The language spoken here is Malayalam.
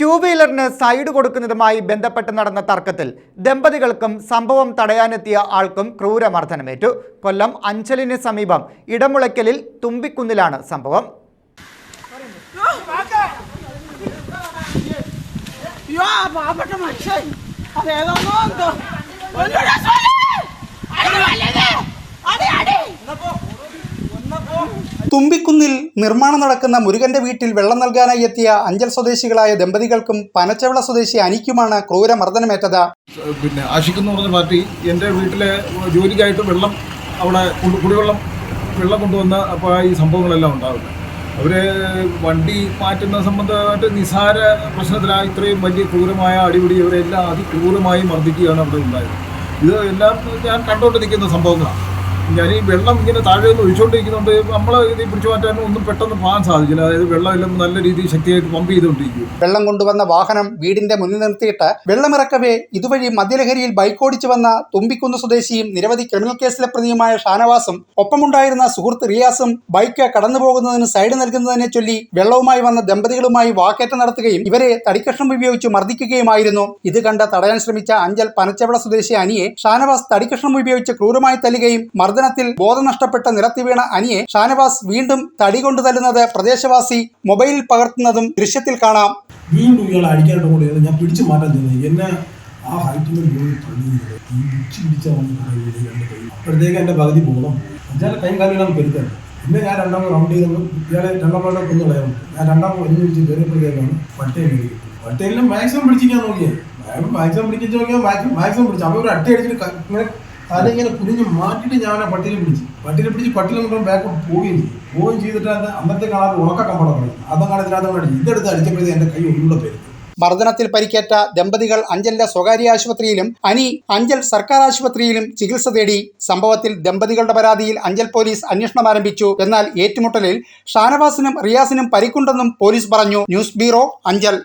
ടൂ വീലറിന് സൈഡ് കൊടുക്കുന്നതുമായി ബന്ധപ്പെട്ട് നടന്ന തർക്കത്തിൽ ദമ്പതികൾക്കും സംഭവം തടയാനെത്തിയ ആൾക്കും ക്രൂരമർദ്ദനമേറ്റു. കൊല്ലം അഞ്ചലിന് സമീപം ഇടമുളയ്ക്കലിൽ തുമ്പിക്കുന്നിലാണ് സംഭവം. അയ്യോ മനുഷ്യൻ. അതേതാണോ തുമ്പിക്കുന്നിൽ നിർമ്മാണം നടക്കുന്ന മുരുകന്റെ വീട്ടിൽ വെള്ളം നൽകാനായി എത്തിയ അഞ്ചൽ സ്വദേശികളായ ദമ്പതികൾക്കും പനച്ചവിള സ്വദേശി അനിക്കുമാണ് ക്രൂരമർദ്ദനമേറ്റത്. പിന്നെ ആഷിഖ് എന്ന് പറഞ്ഞ പാർട്ടി എന്റെ വീട്ടിലെ ജോലിക്കായിട്ട് വെള്ളം അവിടെ കുടി- കുടിവെള്ളം വെള്ളം കൊണ്ടുവന്ന അപ്പോൾ ഈ സംഭവങ്ങളെല്ലാം ഉണ്ടാകുന്നത് അവർ വണ്ടി മാറ്റുന്ന സംബന്ധമായിട്ട് നിസാര പ്രശ്നത്തിലായി ഇത്രയും വലിയ ക്രൂരമായ അടിപിടി അവരെല്ലാം അതിക്രൂരമായി മർദ്ദിക്കുകയാണ് അവിടെ ഉണ്ടായത്. ഇത് എല്ലാം ഞാൻ കണ്ടുകൊണ്ട് നിൽക്കുന്ന സംഭവങ്ങളാണ്. ഞാൻ ഈ വെള്ളം ഇങ്ങനെ താഴെ നിന്ന് ഒഴിച്ചുകൊണ്ടിരിക്കുന്നുണ്ട് നമ്മളെ ഇത് പിടിച്ചു മാറ്റാനും ഒന്നും പെട്ടെന്ന് പോകാൻ സാധിക്കില്ല. അതായത് വെള്ളം എല്ലാം നല്ല രീതിയിൽ ശക്തിയായിട്ട് പമ്പ് ചെയ്തുകൊണ്ടിരിക്കും. വെള്ളം കൊണ്ടുവന്ന വാഹനം വീടിന്റെ മുന്നിൽ നിർത്തിയിട്ട് വെള്ളമിറക്കവേ ഇതുവഴി മദ്യലഹരിയിൽ ബൈക്ക് ഓടിച്ചു വന്ന തുമ്പിക്കുന്ന് സ്വദേശിയും നിരവധി ക്രിമിനൽ കേസിലെ പ്രതിയുമായ ഷാനവാസും ഒപ്പമുണ്ടായിരുന്ന സുഹൃത്ത് റിയാസും ബൈക്ക് കടന്നുപോകുന്നതിന് സൈഡ് നൽകുന്നതിനെ ചൊല്ലി വെള്ളവുമായി വന്ന ദമ്പതികളുമായി വാക്കേറ്റം നടത്തുകയും ഇവരെ തടിക്കഷ്ണം ഉപയോഗിച്ച് മർദ്ദിക്കുകയുമായിരുന്നു. ഇത് കണ്ട് തടയാൻ ശ്രമിച്ച അഞ്ചൽ പനച്ചവള സ്വദേശി അനിയെ ഷാനവാസ് തടിക്കഷ്ണം ഉപയോഗിച്ച് ക്രൂരമായി തല്ലുകയും മർദ്ദനത്തിൽ ബോധം നഷ്ടപ്പെട്ട നിലത്തി വീണ അനിയെ ഷാനവാസ് വീണ്ടും തടി കൊണ്ടു തല്ലുന്നത് പ്രദേശവാസി മൊബൈലിൽ പകർത്തുന്നതും ദൃശ്യത്തിൽ കാണാം. വീണ്ടും ഇയാൾ അടിക്കാനായിട്ട് കൂടെ ഞാൻ പിടിച്ചു മാറ്റാൻ തന്നെ എന്നെ ആ ഹൈറ്റിൽ നിന്ന് പോയി തള്ളിയത് ഈ പിടിച്ച് പിടിച്ച വന്നിട്ട് രണ്ട് കൈ അപ്പോഴത്തേക്ക് എന്റെ പകുതി ബോധം അഞ്ചാൽ കൈ കാലിലാണ് പെരുത്തത് പിന്നെ ഞാൻ രണ്ടാം റൗണ്ട് ചെയ്തു ഇയാളെ രണ്ടാമത്തെ കൊന്നുകളയുണ്ട് ഞാൻ രണ്ടാമത് ഒരു മിനിറ്റ് കയറിയപ്പോഴത്തേക്കാണ് പട്ടയം കയറി പട്ടയിലും മാക്സിമം പിടിച്ചിരിക്കാൻ നോക്കിയേ. മാക്സിമം പിടിക്കാൻ നോക്കിയാൽ മാക്സിമം പിടിച്ചു. അപ്പോൾ ഒരു അട്ടി അടിച്ചിട്ട് തല കുഞ്ഞു മാറ്റിയിട്ട് ഞാൻ ആ പട്ടിയിൽ പിടിച്ചു. പട്ടിയിൽ പിടിച്ച് പട്ടിയിൽ കൊണ്ടും ബാക്ക് പോവുകയും ചെയ്തു. പോവുകയും ചെയ്തിട്ട് അത് അന്നത്തെ അത് ഉണക്ക കമ്പടം അതങ്ങാണ് ഇതിനകത്ത് അടിച്ചു ഇതെടുത്ത് അടിച്ചപ്പോഴത്തേക്ക് എന്റെ കൈ ഒന്നുകൂടെ പേര് മർദ്ദനത്തിൽ പരിക്കേറ്റ ദമ്പതികൾ അഞ്ചലിലെ സ്വകാര്യ ആശുപത്രിയിലും അനി അഞ്ചൽ സർക്കാർ ആശുപത്രിയിലും ചികിത്സ തേടി സംഭവത്തിൽ ദമ്പതികളുടെ പരാതിയിൽ അഞ്ചൽ പോലീസ് അന്വേഷണം ആരംഭിച്ചു. എന്നാൽ ഏറ്റുമുട്ടലിൽ ഷാനവാസിനും റിയാസിനും പരിക്കുണ്ടെന്നും പോലീസ് പറഞ്ഞു. News bureau Anchal.